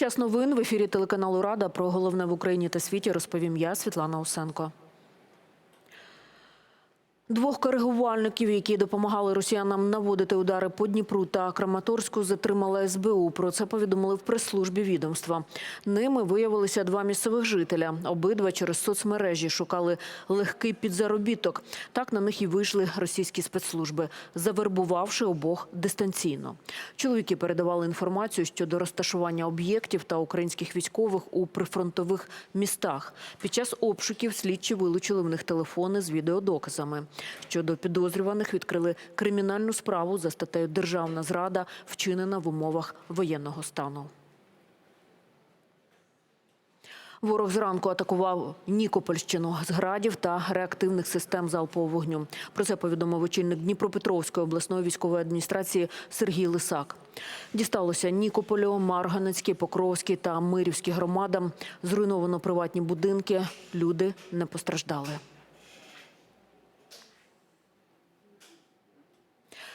Час новин в ефірі телеканалу Рада про головне в Україні та світі розповім я, Світлана Осенко. Двох коригувальників, які допомагали росіянам наводити удари по Дніпру та Краматорську, затримала СБУ. Про це повідомили в прес-службі відомства. Ними виявилися два місцевих жителя. Обидва через соцмережі шукали легкий підзаробіток. Так на них і вийшли російські спецслужби, завербувавши обох дистанційно. Чоловіки передавали інформацію щодо розташування об'єктів та українських військових у прифронтових містах. Під час обшуків слідчі вилучили в них телефони з відеодоказами. Щодо підозрюваних відкрили кримінальну справу за статтею Державна зрада, вчинена в умовах воєнного стану. Ворог зранку атакував Нікопольщину з градів та реактивних систем залпового вогню. Про це повідомив очільник Дніпропетровської обласної військової адміністрації Сергій Лисак. Дісталося Нікополю, Марганецькій, Покровській та Мирівській громадам. Зруйновано приватні будинки. Люди не постраждали.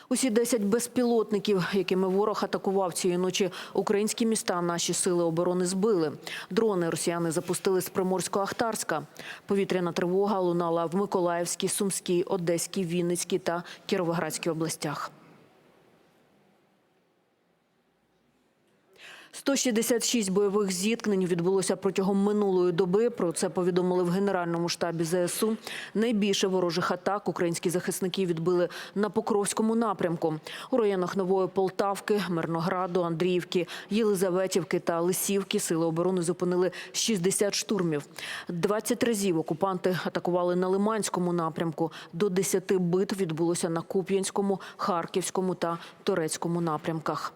Усі 10 безпілотників, якими ворог атакував цієї ночі українські міста, наші сили оборони збили. Дрони росіяни запустили з Приморсько-Ахтарська. Повітряна тривога лунала в Миколаївській, Сумській, Одеській, Вінницькій та Кіровоградській областях. 166 бойових зіткнень відбулося протягом минулої доби. Про це повідомили в Генеральному штабі ЗСУ. Найбільше ворожих атак українські захисники відбили на Покровському напрямку. У районах Нової Полтавки, Мирнограду, Андріївки, Єлизаветівки та Лисівки сили оборони зупинили 60 штурмів. 20 разів окупанти атакували на Лиманському напрямку. До 10 битв відбулося на Куп'янському, Харківському та Торецькому напрямках.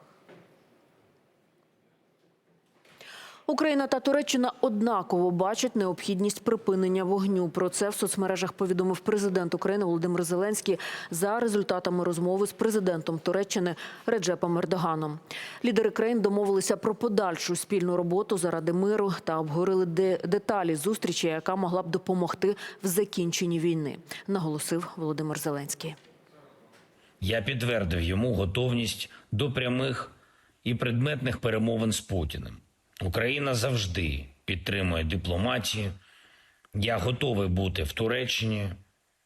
Україна та Туреччина однаково бачать необхідність припинення вогню. Про це в соцмережах повідомив президент України Володимир Зеленський за результатами розмови з президентом Туреччини Реджепом Ердоганом. Лідери країн домовилися про подальшу спільну роботу заради миру та обговорили де- деталі зустрічі, яка могла б допомогти в закінченні війни, наголосив Володимир Зеленський. Я підтвердив йому готовність до прямих і предметних перемовин з Путіним. Україна завжди підтримує дипломатію. Я готовий бути в Туреччині.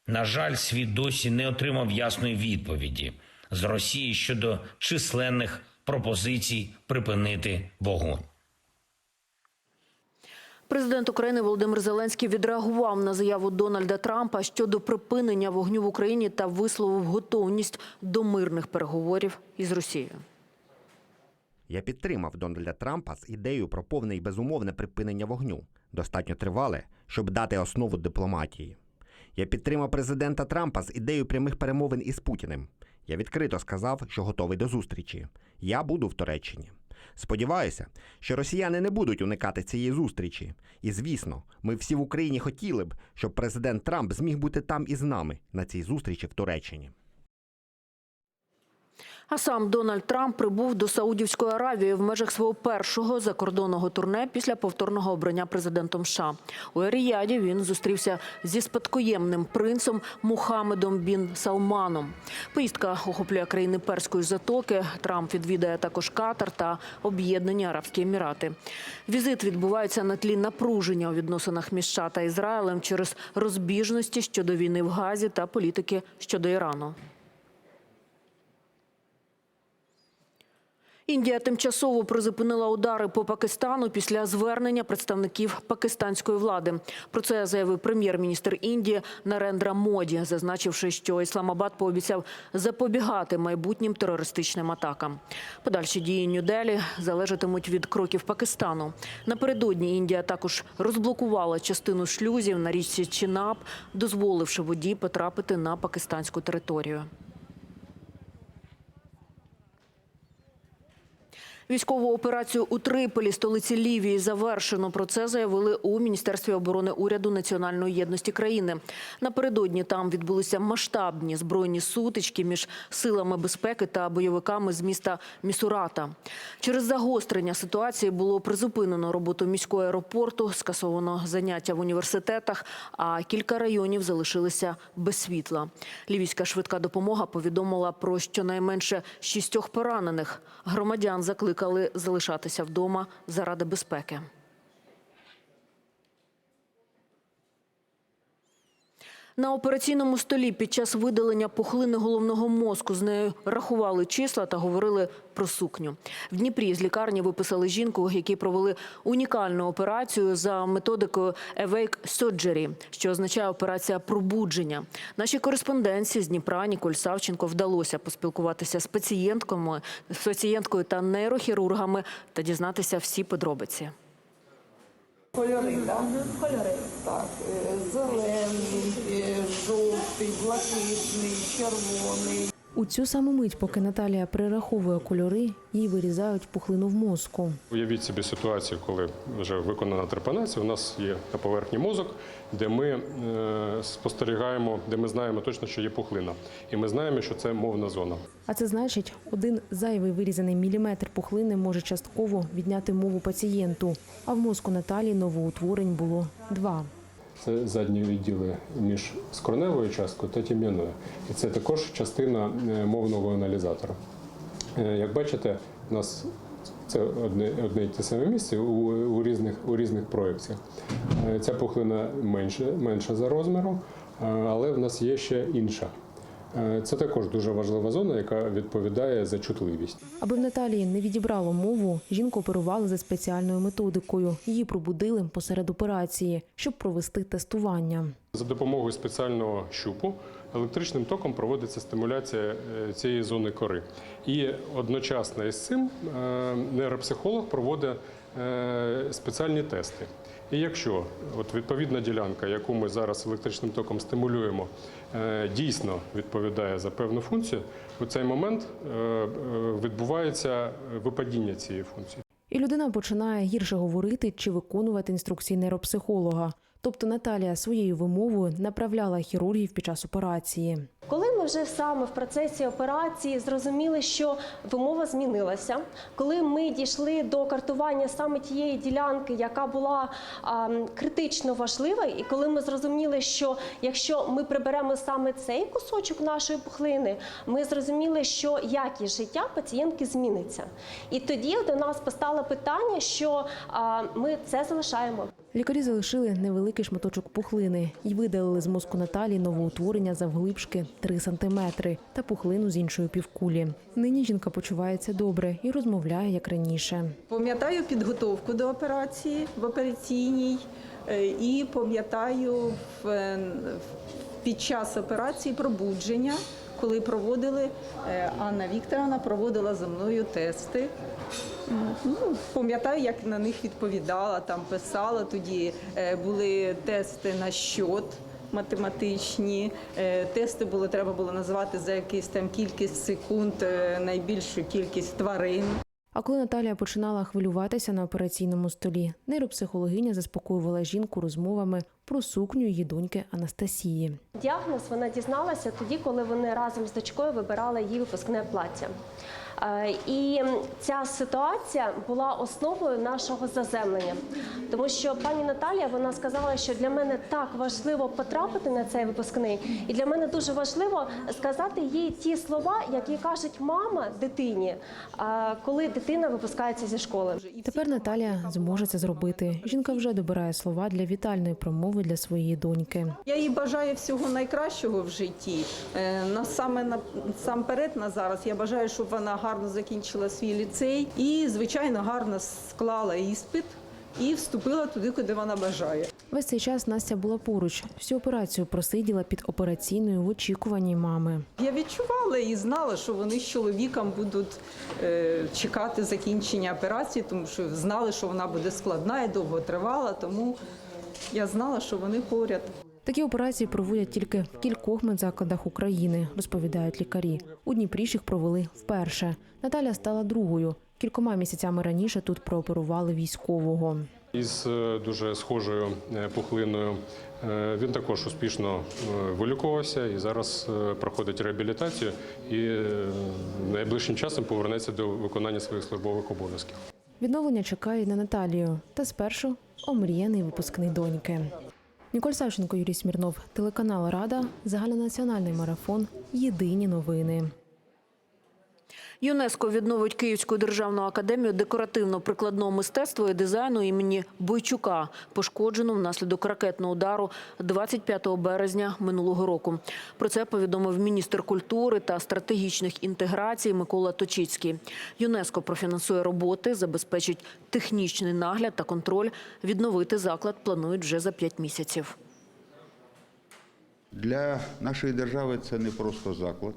На жаль, світ досі не отримав ясної відповіді з Росії щодо численних пропозицій припинити вогонь. Президент України Володимир Зеленський відреагував на заяву Дональда Трампа щодо припинення вогню в Україні та висловив готовність до мирних переговорів із Росією. Я підтримав Дональда Трампа з ідеєю про повне і безумовне припинення вогню, достатньо тривале, щоб дати основу дипломатії. Я підтримав президента Трампа з ідеєю прямих перемовин із Путіним. Я відкрито сказав, що готовий до зустрічі. Я буду в Туреччині. Сподіваюся, що росіяни не будуть уникати цієї зустрічі. І звісно, ми всі в Україні хотіли б, щоб президент Трамп зміг бути там із нами на цій зустрічі в Туреччині. А сам Дональд Трамп прибув до Саудівської Аравії в межах свого першого закордонного турне після повторного обрання президентом США. У Еріяді він зустрівся зі спадкоємним принцем Мухаммедом бін Салманом. Поїздка охоплює країни Перської затоки. Трамп відвідає також Катар та Об'єднані Арабські Емірати. Візит відбувається на тлі напруження у відносинах між США та Ізраїлем через розбіжності щодо війни в Газі та політики щодо Ірану. Індія тимчасово призупинила удари по Пакистану після звернення представників пакистанської влади. Про це заявив прем'єр-міністр Індії Нарендра Моді, зазначивши, що Ісламабад пообіцяв запобігати майбутнім терористичним атакам. Подальші дії Нью-Делі залежатимуть від кроків Пакистану. Напередодні Індія також розблокувала частину шлюзів на річці Чинап, дозволивши воді потрапити на пакистанську територію. Військову операцію у Триполі, столиці Лівії, завершено. Про це заявили у Міністерстві оборони уряду національної єдності країни. Напередодні там відбулися масштабні збройні сутички між силами безпеки та бойовиками з міста Місурата. Через загострення ситуації було призупинено роботу міського аеропорту, скасовано заняття в університетах, а кілька районів залишилися без світла. Лівійська швидка допомога повідомила про щонайменше шістьох поранених. Громадян закликали закликали залишатися вдома заради безпеки. На операційному столі під час видалення пухлини головного мозку з нею рахували числа та говорили про сукню. В Дніпрі з лікарні виписали жінку, якій провели унікальну операцію за методикою Awake Surgery, що означає операція пробудження. Нашій кореспонденції з Дніпра Ніколь Савченко вдалося поспілкуватися з пацієнтками, з пацієнткою та нейрохірургами та дізнатися всі подробиці. Кольори, так? Кольори. Так, е, зелений, е, жовтий, блакитний, червоний. У цю саму мить, поки Наталія перераховує кольори, їй вирізають пухлину в мозку. Уявіть собі ситуацію, коли вже виконана трепанація. У нас є на поверхні мозок, де ми е, спостерігаємо, де ми знаємо точно, що є пухлина, і ми знаємо, що це мовна зона. А це значить, один зайвий вирізаний міліметр пухлини може частково відняти мову пацієнту. А в мозку Наталії новоутворень було два. Це задні відділи між скроневою часткою та тім'яною. І це також частина е, мовного аналізатора. Е, Як бачите, у нас це одне, одне і те саме місце у, у, різних, у різних проєкціях. Е, Ця пухлина менше, менша за розміром, але в нас є ще інша. Е, Це також дуже важлива зона, яка відповідає за чутливість. Аби в Наталії не відібрало мову, жінку оперували за спеціальною методикою. Її пробудили посеред операції, щоб провести тестування. За допомогою спеціального щупу електричним током проводиться стимуляція е, цієї зони кори. І одночасно із цим е, нейропсихолог проводить спеціальні тести. І якщо от відповідна ділянка, яку ми зараз електричним током стимулюємо, дійсно відповідає за певну функцію, у цей момент е, е, відбувається випадіння цієї функції. І людина починає гірше говорити чи виконувати інструкції нейропсихолога. Тобто Наталія своєю вимовою направляла хірургів під час операції. Коли ми вже саме в процесі операції зрозуміли, що вимова змінилася, коли ми дійшли до картування саме тієї ділянки, яка була а, критично важлива, і коли ми зрозуміли, що якщо ми приберемо саме цей кусочок нашої пухлини, ми зрозуміли, що якість життя пацієнтки зміниться. І тоді до нас постало питання, що а, ми це залишаємо. Лікарі залишили невеликий шматочок пухлини і видалили з мозку Наталії новоутворення завглибшки 3 сантиметри та пухлину з іншої півкулі. Нині жінка почувається добре і розмовляє як раніше. Пам'ятаю підготовку до операції в операційній е, і пам'ятаю е, в- під час операції пробудження, коли проводили е, Анна Вікторовна проводила за мною тести. Ну, пам'ятаю, як на них відповідала, там писала. Тоді е, були тести на щот математичні. Е, Тести було треба було назвати за якийсь там кількість секунд найбільшу кількість тварин. А коли Наталія починала хвилюватися на операційному столі, нейропсихологиня заспокоювала жінку розмовами про сукню її доньки Анастасії. Діагноз вона дізналася тоді, коли вони разом з дочкою вибирали її випускне плаття. Е, І ця ситуація була основою нашого заземлення, тому що пані Наталія вона сказала, що для мене так важливо потрапити на цей випускний, і для мене дуже важливо сказати їй ті слова, які кажуть мама дитині, е, коли дитина випускається зі школи. Тепер Наталія зможе це зробити. Жінка вже добирає слова для вітальної промови для своєї доньки. Я їй бажаю всього найкращого в житті. Е, На саме на насамперед на зараз я бажаю, щоб вона гарно закінчила свій ліцей і, звичайно, гарно склала іспит і вступила туди, куди вона бажає. Весь цей час Настя була поруч. Всю операцію просиділа під операційною в очікуванні мами. Я відчувала і знала, що вони з чоловіком будуть е, чекати закінчення операції, тому що знали, що вона буде складна і довго тривала, тому я знала, що вони поряд. Такі операції проводять тільки в кількох медзакладах України, розповідають лікарі. У Дніпрі їх провели вперше. Наталя стала другою. Кількома місяцями раніше тут прооперували військового. Із е, дуже схожою е, пухлиною е, він також успішно вилікувався і зараз проходить реабілітацію і найближчим часом повернеться до виконання своїх службових обов'язків. Відновлення чекає на Наталію. Та спершу омріяний випускний доньки. Ніколь Савченко, Юрій Смірнов, телеканал Рада, загальнонаціональний марафон. Єдині новини. ЮНЕСКО відновить Київську державну академію декоративно-прикладного мистецтва і дизайну імені Бойчука, пошкоджену внаслідок ракетного удару 25 березня минулого року. Про це повідомив міністр культури та стратегічних інтеграцій Микола Точицький. ЮНЕСКО профінансує роботи, забезпечить технічний нагляд та контроль. Відновити заклад планують вже за п'ять місяців. Для нашої держави це не просто заклад.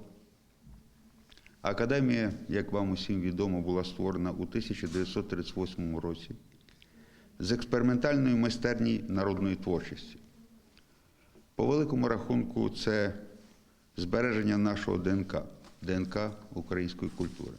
Академія, як вам усім відомо, була створена у 1938 році з експериментальної майстерні народної творчості. По великому рахунку, це збереження нашого ДНК, ДНК української культури.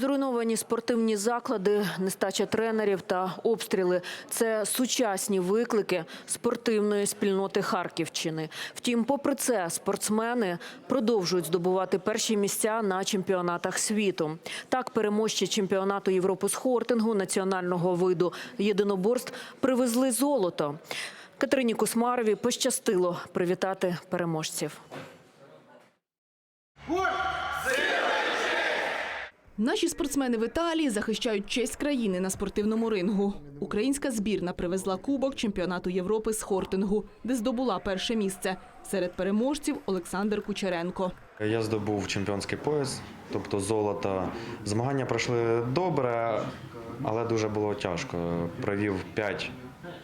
Зруйновані спортивні заклади, нестача тренерів та обстріли це сучасні виклики спортивної спільноти Харківщини. Втім, попри це, спортсмени продовжують здобувати перші місця на чемпіонатах світу. Так, переможці чемпіонату Європи з хортингу національного виду єдиноборств привезли золото. Катерині Кусмарові пощастило привітати переможців. Наші спортсмени в Італії захищають честь країни на спортивному рингу. Українська збірна привезла кубок чемпіонату Європи з хортингу, де здобула перше місце. Серед переможців Олександр Кучеренко. Я здобув чемпіонський пояс, тобто золото. Змагання пройшли добре, але дуже було тяжко. Провів 5,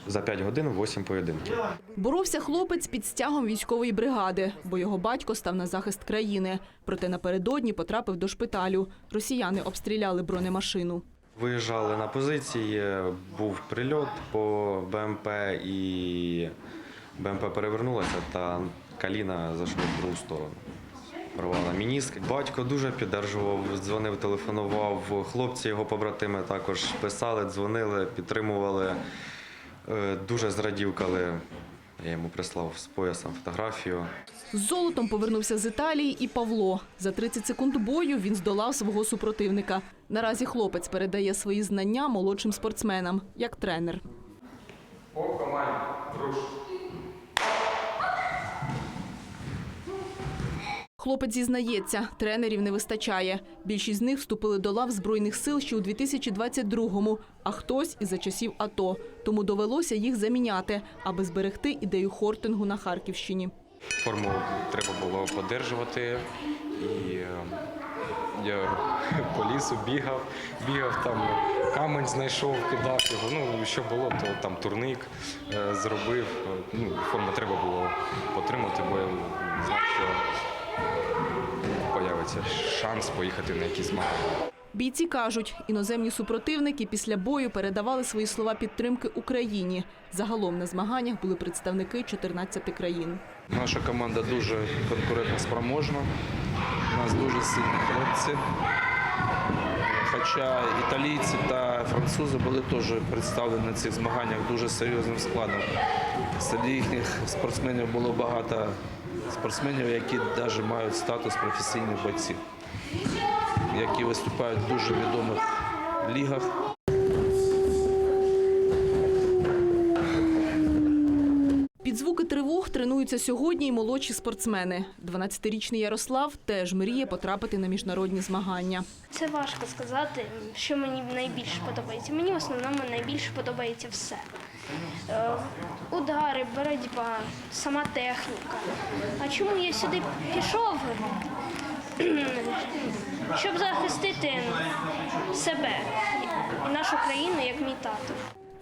за 5 годин 8 поєдинків. Боровся хлопець під стягом військової бригади, бо його батько став на захист країни. Проте напередодні потрапив до шпиталю. Росіяни обстріляли бронемашину. Виїжджали на позиції, був прильот по БМП і БМП перевернулася та каліна зайшла в другу сторону. Порвала мініск. Батько дуже піддержував, дзвонив, телефонував. Хлопці, його побратими також писали, дзвонили, підтримували. Е, Дуже зрадів, коли я йому прислав з поясом фотографію. З золотом повернувся з Італії і Павло. За 30 секунд бою він здолав свого супротивника. Наразі хлопець передає свої знання молодшим спортсменам, як тренер. Хлопець зізнається, тренерів не вистачає. Більшість з них вступили до лав Збройних сил ще у 2022-му, а хтось із за часів АТО. Тому довелося їх заміняти, аби зберегти ідею хортингу на Харківщині. Форму треба було подержувати. І е, я по лісу бігав, бігав там, камень знайшов, кидав його. Ну, що було, то там турник е, зробив. Е, Ну, форму треба було потримати, бо я знав, що появиться шанс поїхати на якісь змагання. Бійці кажуть, іноземні супротивники після бою передавали свої слова підтримки Україні. Загалом на змаганнях були представники 14 країн. Наша команда дуже конкурентно спроможна. У нас дуже сильні хлопці. Хоча італійці та французи були теж представлені на цих змаганнях дуже серйозним складом. Серед їхніх спортсменів було багато спортсменів, які навіть мають статус професійних бойців, які виступають в дуже відомих лігах. Під звуки тривог тренуються сьогодні й молодші спортсмени. 12-річний Ярослав теж мріє потрапити на міжнародні змагання. Це важко сказати, що мені найбільше подобається. Мені в основному найбільше подобається все. Удари, боротьба, сама техніка. А чому я сюди пішов? Щоб захистити себе і нашу країну, як мій тато.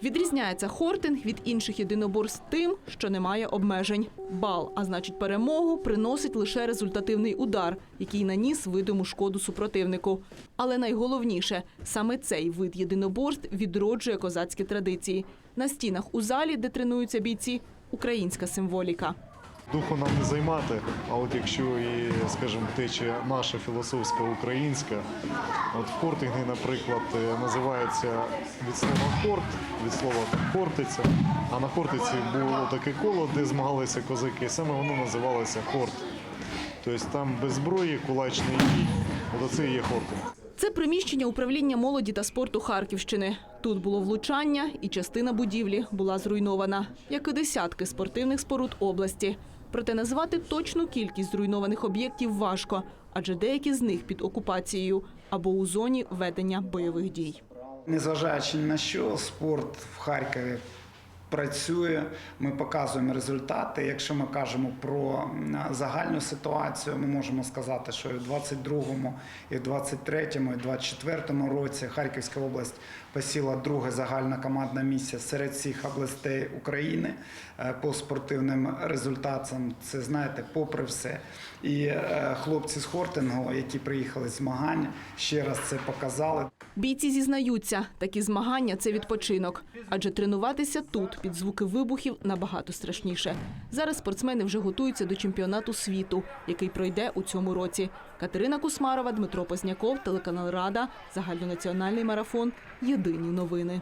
Відрізняється хортинг від інших єдиноборств тим, що немає обмежень. Бал, а значить перемогу, приносить лише результативний удар, який наніс видиму шкоду супротивнику. Але найголовніше саме цей вид єдиноборств відроджує козацькі традиції. На стінах у залі, де тренуються бійці, українська символіка. Духу нам не займати, а от якщо і, скажімо, тече наша філософська українська, от в хортингі, наприклад, е, називається від слова хорт, від слова там хортиця, а на хортиці було таке коло, де змагалися козаки, саме воно називалося хорт. Тобто там без зброї, кулачний бій, оце є хортинг. Це приміщення управління молоді та спорту Харківщини. Тут було влучання, і частина будівлі була зруйнована, як і десятки спортивних споруд області. Проте назвати точну кількість зруйнованих об'єктів важко, адже деякі з них під окупацією або у зоні ведення бойових дій. Незважаючи на що, спорт в Харкові працює. Ми показуємо результати. Якщо ми кажемо про загальну ситуацію, ми можемо сказати, що і в 22-му, і в 23-му, і в 24-му році Харківська область посіла друге загальне командне місце серед всіх областей України е, по спортивним результатам. Це знаєте, попри все. І е, хлопці з Хортингу, які приїхали з змагань, ще раз це показали. Бійці зізнаються, такі змагання це відпочинок, адже тренуватися тут під звуки вибухів набагато страшніше. Зараз спортсмени вже готуються до чемпіонату світу, який пройде у цьому році. Катерина Кусмарова, Дмитро Позняков, телеканал Рада, загальнонаціональний марафон. Єдині новини.